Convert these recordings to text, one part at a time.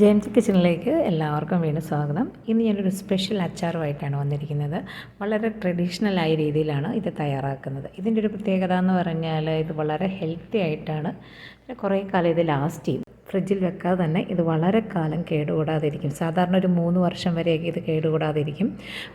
James കിച്ചണിലേക്ക് എല്ലാവർക്കും വീണ്ടും സ്വാഗതം. ഇന്ന് ഞാനൊരു സ്പെഷ്യൽ അച്ചാറുമായിട്ടാണ് വന്നിരിക്കുന്നത്. വളരെ ട്രഡീഷണൽ ആയ രീതിയിലാണ് ഇത് തയ്യാറാക്കുന്നത്. ഇതിന്റെ ഒരു പ്രത്യേകത എന്ന് പറഞ്ഞാൽ ഇത് വളരെ ഹെൽത്തി ആയിട്ടാണ്. പിന്നെ കുറേ കാലം ഇത് ലാസ്റ്റ് ചെയ്യും ഫ്രിഡ്ജിൽ വെക്കാതെ തന്നെ ഇത് വളരെ കാലം കേടുകൂടാതിരിക്കും. സാധാരണ ഒരു മൂന്ന് വർഷം വരെയൊക്കെ ഇത് കേടുകൂടാതിരിക്കും.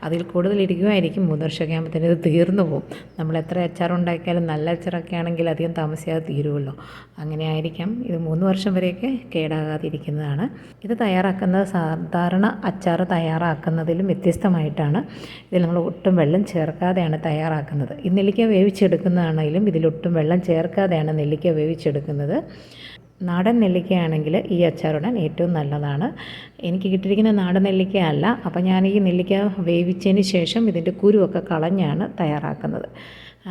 അതിൽ കൂടുതൽ ഇരിക്കുമായിരിക്കും. മൂന്ന് വർഷമൊക്കെ ആകുമ്പോഴത്തേന് ഇത് തീർന്നു പോകും. നമ്മൾ എത്ര അച്ചാർ ഉണ്ടാക്കിയാലും നല്ല അച്ചാറൊക്കെ ആണെങ്കിൽ അധികം താമസിയാതെ തീരുമല്ലോ അങ്ങനെ ആയിരിക്കാം. ഇത് മൂന്ന് വർഷം വരെയൊക്കെ കേടാകാതിരിക്കുന്നതാണ്. ഇത് തയ്യാറാക്കുന്നത് സാധാരണ അച്ചാർ തയ്യാറാക്കുന്നതിലും വ്യത്യസ്തമായിട്ടാണ്. ഇതിൽ നമ്മൾ ഒട്ടും വെള്ളം ചേർക്കാതെയാണ് തയ്യാറാക്കുന്നത്. ഈ നെല്ലിക്ക വേവിച്ചെടുക്കുന്നതാണെങ്കിലും ഇതിലൊട്ടും വെള്ളം ചേർക്കാതെയാണ് നെല്ലിക്ക വേവിച്ചെടുക്കുന്നത്. നാടൻ നെല്ലിക്കയാണെങ്കിൽ ഈ അച്ചാറുടാൻ ഏറ്റവും നല്ലതാണ്. എനിക്ക് കിട്ടിയിരിക്കുന്ന നാടൻ നെല്ലിക്ക അല്ല അപ്പം ഞാൻ ഈ നെല്ലിക്ക വേവിച്ചതിന് ശേഷം ഇതിന്റെ കുരുവൊക്കെ കളഞ്ഞാണ് തയ്യാറാക്കുന്നത്.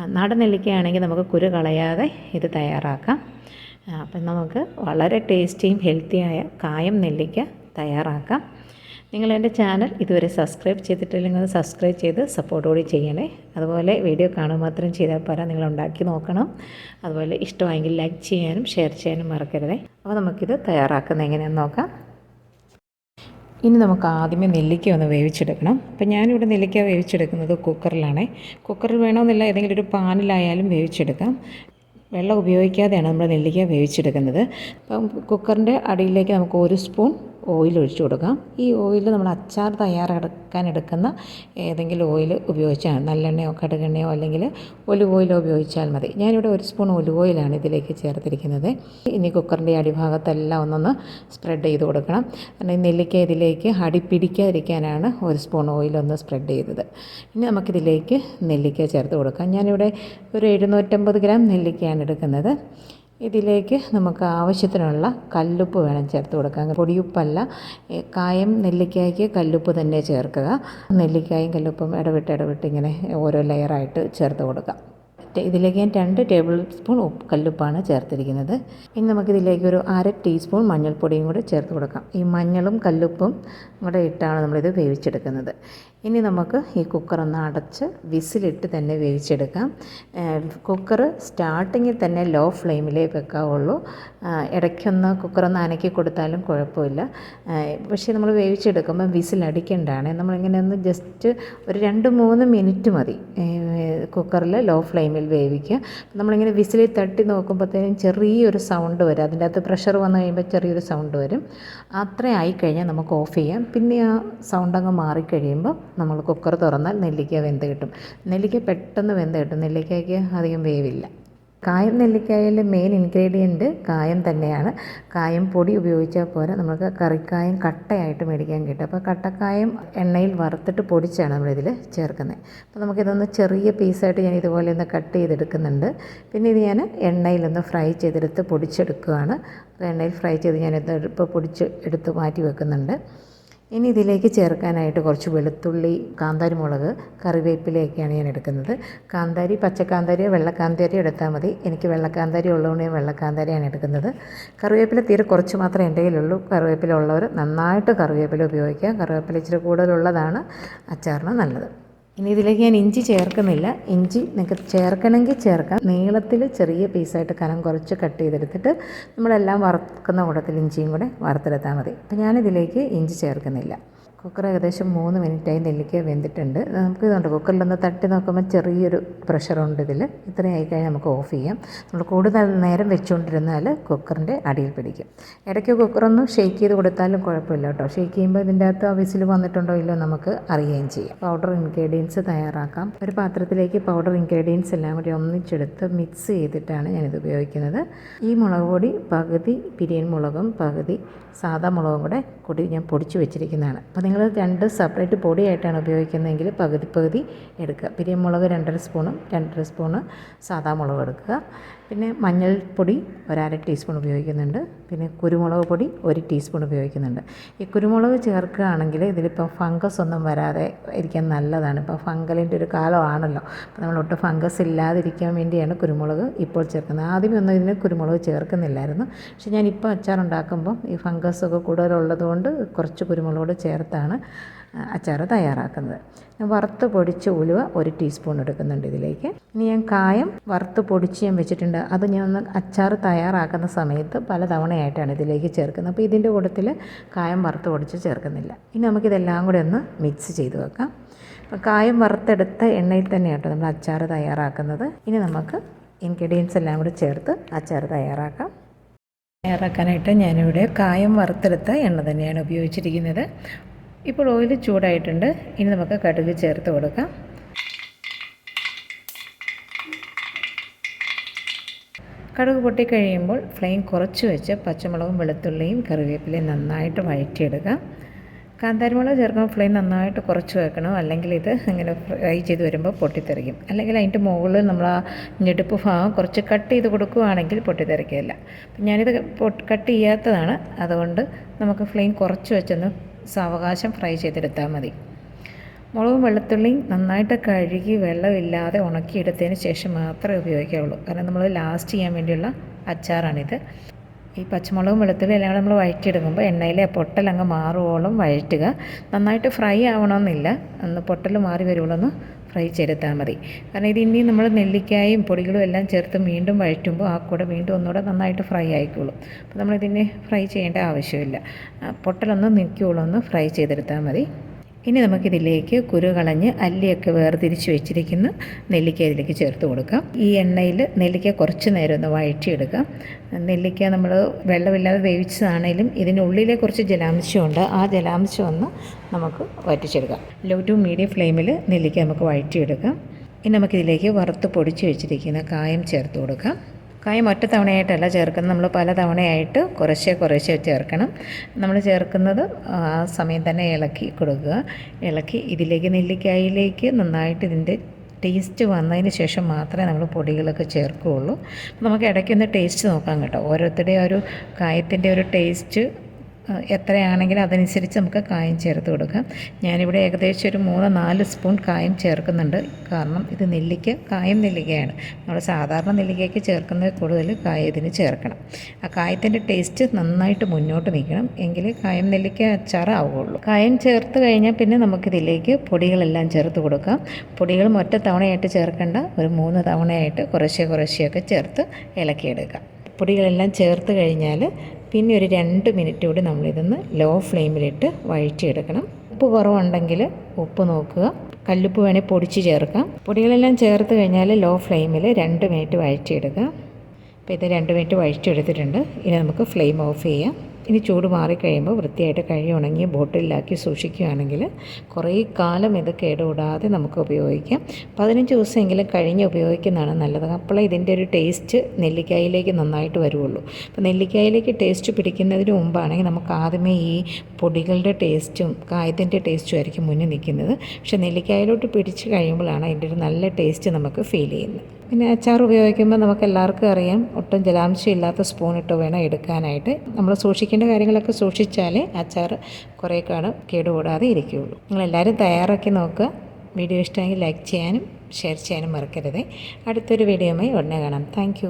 നാടൻ നെല്ലിക്കയാണെങ്കിൽ നമുക്ക് കുരു കളയാതെ ഇത് തയ്യാറാക്കാം. അപ്പം നമുക്ക് വളരെ ടേസ്റ്റിയും ഹെൽത്തിയായ കായം നെല്ലിക്ക തയ്യാറാക്കാം. നിങ്ങൾ എന്റെ ചാനൽ ഇതുവരെ സബ്സ്ക്രൈബ് ചെയ്തിട്ടില്ലെങ്കിൽ അത് സബ്സ്ക്രൈബ് ചെയ്ത് സപ്പോർട്ടോടെ ചെയ്യണേ. അതുപോലെ വീഡിയോ കാണുക മാത്രം ചെയ്താൽ പോരാ. നിങ്ങൾ ഉണ്ടാക്കി നോക്കണം. അതുപോലെ ഇഷ്ടമായെങ്കിൽ ലൈക്ക് ചെയ്യാനും ഷെയർ ചെയ്യാനും മറക്കരുതേ. അപ്പോൾ നമുക്കിത് തയ്യാറാക്കുന്നത് എങ്ങനെയാണെന്ന് നോക്കാം. ഇനി നമുക്ക് ആദ്യമേ നെല്ലിക്ക ഒന്ന് വേവിച്ചെടുക്കണം. അപ്പം ഞാനിവിടെ നെല്ലിക്ക വേവിച്ചെടുക്കുന്നത് കുക്കറിലാണ്. കുക്കറിൽ വേണമെന്നില്ല ഏതെങ്കിലും ഒരു പാനിലായാലും വേവിച്ചെടുക്കാം. വെള്ളം ഉപയോഗിക്കാതെയാണ് നമ്മൾ നെല്ലിക്ക വേവിച്ചെടുക്കുന്നത്. അപ്പം കുക്കറിന്റെ അടിയിലേക്ക് നമുക്ക് ഒരു സ്പൂൺ ഓയിൽ ഒഴിച്ചു കൊടുക്കാം. ഈ ഓയിൽ നമ്മൾ അച്ചാർ തയ്യാറെടുക്കാൻ എടുക്കുന്ന ഏതെങ്കിലും ഓയിൽ ഉപയോഗിച്ചാൽ നല്ലെണ്ണയോ കടുകെണ്ണയോ അല്ലെങ്കിൽ ഒലിവ് ഓയിലോ ഉപയോഗിച്ചാൽ മതി. ഞാനിവിടെ ഒരു സ്പൂൺ ഒലിവ് ഓയിലാണ് ഇതിലേക്ക് ചേർത്തിരിക്കുന്നത്. ഇനി കുക്കറിന്റെ അടിഭാഗത്തെല്ലാം ഒന്നൊന്ന് സ്പ്രെഡ് ചെയ്ത് കൊടുക്കണം. കാരണം ഈ നെല്ലിക്ക ഇതിലേക്ക് അടി പിടിക്കാതിരിക്കാനാണ് ഒരു സ്പൂൺ ഓയിൽ ഒന്ന് സ്പ്രെഡ് ചെയ്തത്. ഇനി നമുക്കിതിലേക്ക് നെല്ലിക്ക ചേർത്ത് കൊടുക്കാം. ഞാനിവിടെ ഒരു എഴുന്നൂറ്റമ്പത് ഗ്രാം നെല്ലിക്കയാണ് എടുക്കുന്നത്. ഇതിലേക്ക് നമുക്ക് ആവശ്യത്തിനുള്ള കല്ലുപ്പ് വേണം ചേർത്ത് കൊടുക്കാൻ. പൊടിയുപ്പല്ല കായം നെല്ലിക്കായ്ക്ക് കല്ലുപ്പ് തന്നെ ചേർക്കുക. നെല്ലിക്കായും കല്ലുപ്പും ഇടവിട്ട് ഇടവിട്ട് ഇങ്ങനെ ഓരോ ലെയറായിട്ട് ചേർത്ത് കൊടുക്കാം. ഇതിലേക്ക് ഞാൻ രണ്ട് ടേബിൾ സ്പൂൺ ഉപ്പ് കല്ലുപ്പാണ് ചേർത്തിരിക്കുന്നത്. ഇനി നമുക്കിതിലേക്ക് ഒരു അര ടീസ്പൂൺ മഞ്ഞൾപ്പൊടിയും കൂടെ ചേർത്ത് കൊടുക്കാം. ഈ മഞ്ഞളും കല്ലുപ്പും കൂടെ ഇട്ടാണ് നമ്മളിത് വേവിച്ചെടുക്കുന്നത്. ഇനി നമുക്ക് ഈ കുക്കർ ഒന്ന് അടച്ച് വിസിലിട്ട് തന്നെ വേവിച്ചെടുക്കാം. കുക്കർ സ്റ്റാർട്ടിങ്ങിൽ തന്നെ ലോ ഫ്ലെയിമിലേ വെക്കാവുള്ളൂ. ഇടയ്ക്കൊന്ന് കുക്കറൊന്ന് അനക്കി കൊടുത്താലും കുഴപ്പമില്ല. പക്ഷേ നമ്മൾ വേവിച്ചെടുക്കുമ്പോൾ വിസിലടിക്കേണ്ടതാണ്. നമ്മളിങ്ങനെ ഒന്ന് ജസ്റ്റ് ഒരു രണ്ട് മൂന്ന് മിനിറ്റ് മതി. കുക്കറിൽ ലോ ഫ്ലെയിമിൽ വേവിക്കുക. നമ്മളിങ്ങനെ വിസിലിൽ തട്ടി നോക്കുമ്പോഴത്തേനും ചെറിയൊരു സൗണ്ട് വരും. അതിന്റെ അകത്ത് പ്രഷർ വന്നു കഴിയുമ്പോൾ ചെറിയൊരു സൗണ്ട് വരും. അത്ര ആയിക്കഴിഞ്ഞാൽ നമുക്ക് ഓഫ് ചെയ്യാം. പിന്നെ ആ സൗണ്ട് അങ്ങ് മാറിക്കഴിയുമ്പോൾ നമ്മൾ കുക്കർ തുറന്നാൽ നെല്ലിക്ക വെന്ത് കിട്ടും. നെല്ലിക്ക പെട്ടെന്ന് വെന്ത് കിട്ടും. നെല്ലിക്കയ്ക്ക് അധികം വേവില്ല. കായം നെല്ലിക്കായയിലെ മെയിൻ ഇൻഗ്രീഡിയന്റ് കായം തന്നെയാണ്. കായം പൊടി ഉപയോഗിച്ചാൽ പോരാ നമുക്ക് കറിക്കായം കട്ടയായിട്ട് മേടിക്കാൻ കിട്ടും. അപ്പോൾ കട്ടക്കായം എണ്ണയിൽ വറുത്തിട്ട് പൊടിച്ചാണ് നമ്മളിതിൽ ചേർക്കുന്നത്. അപ്പോൾ നമുക്കിതൊന്ന് ചെറിയ പീസായിട്ട് ഞാൻ ഇതുപോലെ ഒന്ന് കട്ട് ചെയ്തെടുക്കുന്നുണ്ട്. പിന്നെ ഇത് ഞാൻ എണ്ണയിലൊന്ന് ഫ്രൈ ചെയ്തെടുത്ത് പൊടിച്ചെടുക്കുകയാണ്. എണ്ണയിൽ ഫ്രൈ ചെയ്ത് ഞാനിത് ഇപ്പോൾ പൊടിച്ച് എടുത്ത് മാറ്റി വെക്കുന്നുണ്ട്. ഇനി ഇതിലേക്ക് ചേർക്കാനായിട്ട് കുറച്ച് വെളുത്തുള്ളി കാന്താരി മുളക് കറിവേപ്പിലയൊക്കെയാണ് ഞാൻ എടുക്കുന്നത്. കാന്താരി പച്ചക്കാന്താരിയോ വെള്ളക്കാന്താരിയോ എടുത്താൽ മതി. എനിക്ക് വെള്ളക്കാന്താരി ഉള്ളതുകൊണ്ട് ഞാൻ വെള്ളക്കാന്താരിയാണ് എടുക്കുന്നത്. കറിവേപ്പില തീരെ കുറച്ച് മാത്രമേ എന്റെ കയ്യിലുള്ളൂ. കറിവേപ്പില ഉള്ളവർ നന്നായിട്ട് കറിവേപ്പില ഉപയോഗിക്കുക. കറിവേപ്പില ഇച്ചിരി കൂടുതലുള്ളതാണ്. അച്ചാറിന് നല്ലത്. ഇനി ഇതിലേക്ക് ഞാൻ ഇഞ്ചി ചേർക്കുന്നില്ല. ഇഞ്ചി നിങ്ങൾക്ക് ചേർക്കണമെങ്കിൽ ചേർക്കാം. നീളത്തിൽ ചെറിയ പീസായിട്ട് കനം കുറച്ച് കട്ട് ചെയ്തെടുത്തിട്ട് നമ്മളെല്ലാം വറുക്കുന്ന കൂട്ടത്തിൽ ഇഞ്ചിയും കൂടെ വറുത്തെടുത്താൽ മതി. അപ്പം ഞാനിതിലേക്ക് ഇഞ്ചി ചേർക്കുന്നില്ല. കുക്കർ ഏകദേശം മൂന്ന് മിനിറ്റായി നെല്ലിക്ക വെന്തിട്ടുണ്ട്. നമുക്ക് ഇതുണ്ട്? കുക്കറിലൊന്ന് തട്ടി നോക്കുമ്പോൾ ചെറിയൊരു പ്രഷറുണ്ട് ഇതിൽ ഇത്രയും ആയി കഴിഞ്ഞാൽ നമുക്ക് ഓഫ് ചെയ്യാം. നമ്മൾ കൂടുതൽ നേരം വെച്ചുകൊണ്ടിരുന്നാൽ കുക്കറിന്റെ അടിയിൽ പിടിക്കും. ഇടയ്ക്ക് കുക്കറൊന്ന് ഷെയ്ക്ക് ചെയ്ത് കൊടുത്താലും കുഴപ്പമില്ല കേട്ടോ. ഷേക്ക് ചെയ്യുമ്പോൾ ഇതിന്റെ അകത്ത് ആ വിസിൽ വന്നിട്ടുണ്ടോ ഇല്ലോ നമുക്ക് അറിയുകയും ചെയ്യാം. പൗഡർ ഇൻഗ്രീഡിയൻസ് തയ്യാറാക്കാം. ഒരു പാത്രത്തിലേക്ക് പൗഡർ ഇൻഗ്രീഡിയൻസ് എല്ലാം കൂടി ഒന്നിച്ചെടുത്ത് മിക്സ് ചെയ്തിട്ടാണ് ഞാനിത് ഉപയോഗിക്കുന്നത്. ഈ മുളക് പൊടി പകുതി പിരിയൻ മുളകും പകുതി സാദാ മുളകും കൂടെ കൂടി ഞാൻ പൊടിച്ച് വെച്ചിരിക്കുന്നതാണ്. അപ്പോൾ നിങ്ങൾ രണ്ട് സെപ്പറേറ്റ് പൊടിയായിട്ടാണ് ഉപയോഗിക്കുന്നതെങ്കിൽ പകുതി പകുതി എടുക്കുക. പിരിയൻ മുളക് രണ്ടര സ്പൂണും രണ്ടര സ്പൂണ് സാധാ മുളകും എടുക്കുക. പിന്നെ മഞ്ഞൾപ്പൊടി ഒരര ടീസ്പൂൺ ഉപയോഗിക്കുന്നുണ്ട്. പിന്നെ കുരുമുളക് പൊടി ഒരു ടീസ്പൂൺ ഉപയോഗിക്കുന്നുണ്ട്. ഈ കുരുമുളക് ചേർക്കുകയാണെങ്കിൽ ഇതിലിപ്പോൾ ഫംഗസ് ഒന്നും വരാതെ ഇരിക്കാൻ നല്ലതാണ്. ഇപ്പോൾ ഫംഗലിന്റെ ഒരു കാലമാണല്ലോ. അപ്പോൾ നമ്മൾ ഒട്ടും ഫംഗസ് ഇല്ലാതിരിക്കാൻ വേണ്ടിയാണ് കുരുമുളക് ഇപ്പോൾ ചേർക്കുന്നത്. ആദ്യമേ ഒന്നും ഇതിന് കുരുമുളക് ചേർക്കുന്നില്ലായിരുന്നു. പക്ഷേ ഞാൻ ഇപ്പോൾ അച്ചാർ ഉണ്ടാക്കുമ്പോൾ ഈ ഫംഗസ് ഒക്കെ കൂടുതലുള്ളത് കൊണ്ട് കുറച്ച് കുരുമുളകോട് ചേർത്താണ്. അച്ചാർ തയ്യാറാക്കുന്നത്. ഞാൻ വറുത്ത് പൊടിച്ച ഉലുവ ഒരു ടീസ്പൂൺ എടുക്കുന്നുണ്ട് ഇതിലേക്ക്. ഇനി ഞാൻ കായം വറുത്ത് പൊടിച്ച് ഞാൻ വെച്ചിട്ടുണ്ട്. അത് ഞാൻ ഒന്ന് അച്ചാർ തയ്യാറാക്കുന്ന സമയത്ത് പല തവണയായിട്ടാണ് ഇതിലേക്ക് ചേർക്കുന്നത്. അപ്പോൾ ഇതിന്റെ കൂട്ടത്തിൽ കായം വറുത്ത് പൊടിച്ച് ചേർക്കുന്നില്ല. ഇനി നമുക്കിതെല്ലാം കൂടി ഒന്ന് മിക്സ് ചെയ്ത് വെക്കാം. അപ്പോൾ കായം വറുത്തെടുത്ത എണ്ണയിൽ തന്നെ കേട്ടോ നമ്മൾ അച്ചാർ തയ്യാറാക്കുന്നത്. ഇനി നമുക്ക് ഇൻഗ്രീഡിയൻസ് എല്ലാം കൂടി ചേർത്ത് അച്ചാർ തയ്യാറാക്കാം. തയ്യാറാക്കാനായിട്ട് ഞാനിവിടെ കായം വറുത്തെടുത്ത എണ്ണ തന്നെയാണ് ഉപയോഗിച്ചിരിക്കുന്നത്. ഇപ്പോൾ ഓയിൽ ചൂടായിട്ടുണ്ട്. ഇനി നമുക്ക് കടുക് ചേർത്ത് കൊടുക്കാം. കടുക് പൊട്ടിക്കഴിയുമ്പോൾ ഫ്ലെയിം കുറച്ച് വെച്ച് പച്ചമുളകും വെളുത്തുള്ളിയും കറിവേപ്പിലയും നന്നായിട്ട് വഴറ്റിയെടുക്കാം. കാന്താരിമുളക് ചേർക്കുമ്പോൾ ഫ്ലെയിം നന്നായിട്ട് കുറച്ച് വെക്കണം. അല്ലെങ്കിൽ ഇത് ഇങ്ങനെ ഫ്രൈ ചെയ്ത് വരുമ്പോൾ പൊട്ടിത്തെറിക്കും. അല്ലെങ്കിൽ അതിന്റെ മുകളിൽ നമ്മൾ ആ ഞെടുപ്പ് ഭാഗം കുറച്ച് കട്ട് ചെയ്ത് കൊടുക്കുകയാണെങ്കിൽ പൊട്ടിത്തെറിക്കില്ല ഞാനിത് കട്ട് ചെയ്യാത്തതാണ്. അതുകൊണ്ട് നമുക്ക് ഫ്ലെയിം കുറച്ച് വെച്ചൊന്ന് സാവകാശം ഫ്രൈ ചെയ്തെടുത്താൽ മതി. മുളകും വെളുത്തുള്ളിയും നന്നായിട്ട് കഴുകി വെള്ളമില്ലാതെ ഉണക്കിയെടുത്തതിന് ശേഷം മാത്രമേ ഉപയോഗിക്കാവുള്ളൂ. കാരണം നമ്മൾ ലാസ്റ്റ് ചെയ്യാൻ വേണ്ടിയുള്ള അച്ചാറാണിത്. ഈ പച്ചമുളകും വെളുത്തുള്ളി എല്ലാം നമ്മൾ വഴറ്റിയെടുക്കുമ്പോൾ എണ്ണയിലെ പൊട്ടലങ്ങ് മാറുവോളം വഴറ്റുക. നന്നായിട്ട് ഫ്രൈ ആവണമെന്നില്ല. ഒന്ന് പൊട്ടൽ മാറി വരുവോളൊന്ന് ഫ്രൈ ചെയ്തെടുത്താൽ മതി. കാരണം ഇത് ഇനി നമ്മൾ നെല്ലിക്കായും പൊടികളും എല്ലാം ചേർത്ത് വീണ്ടും വഴറ്റുമ്പോൾ ആ കൂടെ വീണ്ടും ഒന്നുകൂടെ നന്നായിട്ട് ഫ്രൈ ആയിക്കോളും. അപ്പോൾ നമ്മളിതിനെ ഫ്രൈ ചെയ്യേണ്ട ആവശ്യമില്ല. പൊട്ടലൊന്ന് നിൽക്കുകയുള്ളൂ ഒന്ന് ഫ്രൈ ചെയ്തെടുത്താൽ മതി. ഇനി നമുക്കിതിലേക്ക് കുരു കളഞ്ഞ് അല്ലിയൊക്കെ വേർതിരിച്ച് വെച്ചിരിക്കുന്ന നെല്ലിക്ക ഇതിലേക്ക് ചേർത്ത് കൊടുക്കാം. ഈ എണ്ണയിൽ നെല്ലിക്ക കുറച്ച് നേരം ഒന്ന് വഴറ്റിയെടുക്കാം. നെല്ലിക്ക നമ്മൾ വെള്ളമില്ലാതെ വേവിച്ചതാണേലും ഇതിനുള്ളിലെ കുറച്ച് ജലാംശമുണ്ട് ആ ജലാംശം ഒന്ന് നമുക്ക് വറ്റിച്ചെടുക്കാം. ലോ ടു മീഡിയം ഫ്ലെയിമിൽ നെല്ലിക്ക നമുക്ക് വഴറ്റിയെടുക്കാം. ഇനി നമുക്കിതിലേക്ക് വറുത്ത് പൊടിച്ച് വെച്ചിരിക്കുന്ന കായം ചേർത്ത് കൊടുക്കാം. കായം ഒറ്റ തവണയായിട്ടല്ല ചേർക്കുന്നത്. നമ്മൾ പല തവണയായിട്ട് കുറേശ്ശെ കുറേശ്ശെ ചേർക്കണം. നമ്മൾ ചേർക്കുന്നത് ആ സമയം തന്നെ ഇളക്കി കൊടുക്കുക. ഇളക്കി ഇതിലേക്ക് നെല്ലിക്കായിലേക്ക് നന്നായിട്ട് ഇതിന്റെ ടേസ്റ്റ് വന്നതിന് ശേഷം മാത്രമേ നമ്മൾ പൊടികളൊക്കെ ചേർക്കുകയുള്ളൂ. നമുക്ക് ഇടയ്ക്കൊന്ന് ടേസ്റ്റ് നോക്കാം കേട്ടോ. ഓരോരുത്തരുടെയും ഒരു കായത്തിന്റെ ഒരു ടേസ്റ്റ് എത്രയാണെങ്കിലും അതനുസരിച്ച് നമുക്ക് കായം ചേർത്ത് കൊടുക്കാം. ഞാനിവിടെ ഏകദേശം ഒരു മൂന്ന് നാല് സ്പൂൺ കായം ചേർക്കുന്നുണ്ട്. കാരണം ഇത് നെല്ലിക്ക കായം നെല്ലിക്കയാണ്. നമ്മൾ സാധാരണ നെല്ലിക്കയ്ക്ക് ചേർക്കുന്ന കൂടുതൽ കായ ഇതിന് ചേർക്കണം. ആ കായത്തിന്റെ ടേസ്റ്റ് നന്നായിട്ട് മുന്നോട്ട് നിൽക്കണം. എങ്കിലേ കായം നെല്ലിക്ക അച്ചാർ ആവുകയുള്ളൂ. കായം ചേർത്ത് കഴിഞ്ഞാൽ പിന്നെ നമുക്കിതിലേക്ക് പൊടികളെല്ലാം ചേർത്ത് കൊടുക്കാം. പൊടികൾ ഒറ്റ തവണയായിട്ട് ചേർക്കേണ്ട. ഒരു മൂന്ന് തവണയായിട്ട് കുറേശ്ശെ കുറേശ്ശെയൊക്കെ ചേർത്ത് ഇളക്കിയെടുക്കാം. പൊടികളെല്ലാം ചേർത്ത് കഴിഞ്ഞാൽ പിന്നെ ഒരു രണ്ട് മിനിറ്റ് കൂടി നമ്മളിതൊന്ന് ലോ ഫ്ലെയിമിലിട്ട് വഴറ്റിയെടുക്കണം. ഉപ്പ് കുറവുണ്ടെങ്കിൽ ഉപ്പ് നോക്കുക. കല്ലുപ്പ് വേണേൽ പൊടിച്ച് ചേർക്കാം. പൊടികളെല്ലാം ചേർത്ത് കഴിഞ്ഞാൽ ലോ ഫ്ലെയിമിൽ രണ്ട് മിനിറ്റ് വഴറ്റിയെടുക്കുക. അപ്പോൾ ഇത് രണ്ട് മിനിറ്റ് വഴറ്റിയെടുത്തിട്ടുണ്ട്. ഇനി നമുക്ക് ഫ്ലെയിം ഓഫ് ചെയ്യാം. ഇനി ചൂട് മാറിക്കഴിയുമ്പോൾ വൃത്തിയായിട്ട് കഴുകി ഉണങ്ങി ബോട്ടിലാക്കി സൂക്ഷിക്കുകയാണെങ്കിൽ കുറേ കാലം ഇത് കേടുകൂടാതെ നമുക്ക് ഉപയോഗിക്കാം. പതിനഞ്ച് ദിവസമെങ്കിലും കഴിഞ്ഞ് ഉപയോഗിക്കുന്നതാണ് നല്ലത്. അപ്പോൾ ഇതിന്റെ ഒരു ടേസ്റ്റ് നെല്ലിക്കായിലേക്ക് നന്നായിട്ട് വരുള്ളൂ അപ്പോൾ നെല്ലിക്കായിലേക്ക് ടേസ്റ്റ് പിടിക്കുന്നതിന് മുമ്പാണെങ്കിൽ നമുക്ക് ആദ്യമേ ഈ പൊടികളുടെ ടേസ്റ്റും കായത്തിന്റെ ടേസ്റ്റും ആയിരിക്കും മുന്നിൽ നിൽക്കുന്നത്. പക്ഷേ നെല്ലിക്കായിലോട്ട് പിടിച്ച് കഴിയുമ്പോഴാണ് അതിന്റെ ഒരു നല്ല ടേസ്റ്റ് നമുക്ക് ഫീൽ ചെയ്യുന്നത്. പിന്നെ അച്ചാർ ഉപയോഗിക്കുമ്പോൾ നമുക്ക് എല്ലാവർക്കും അറിയാം ഒട്ടും ജലാംശം ഇല്ലാത്ത സ്പൂൺ ഇട്ട് വേണം എടുക്കാനായിട്ട്. നമ്മൾ സൂക്ഷിക്കേണ്ട കാര്യങ്ങളൊക്കെ സൂക്ഷിച്ചാലേ അച്ചാർ കുറേ കാണും കേടുകൂടാതെ ഇരിക്കുകയുള്ളൂ. നിങ്ങളെല്ലാവരും തയ്യാറാക്കി നോക്കുക. വീഡിയോ ഇഷ്ടമെങ്കിൽ ലൈക്ക് ചെയ്യാനും ഷെയർ ചെയ്യാനും മറക്കരുത്. അടുത്തൊരു വീഡിയോയുമായി ഉടനെ കാണാം. താങ്ക്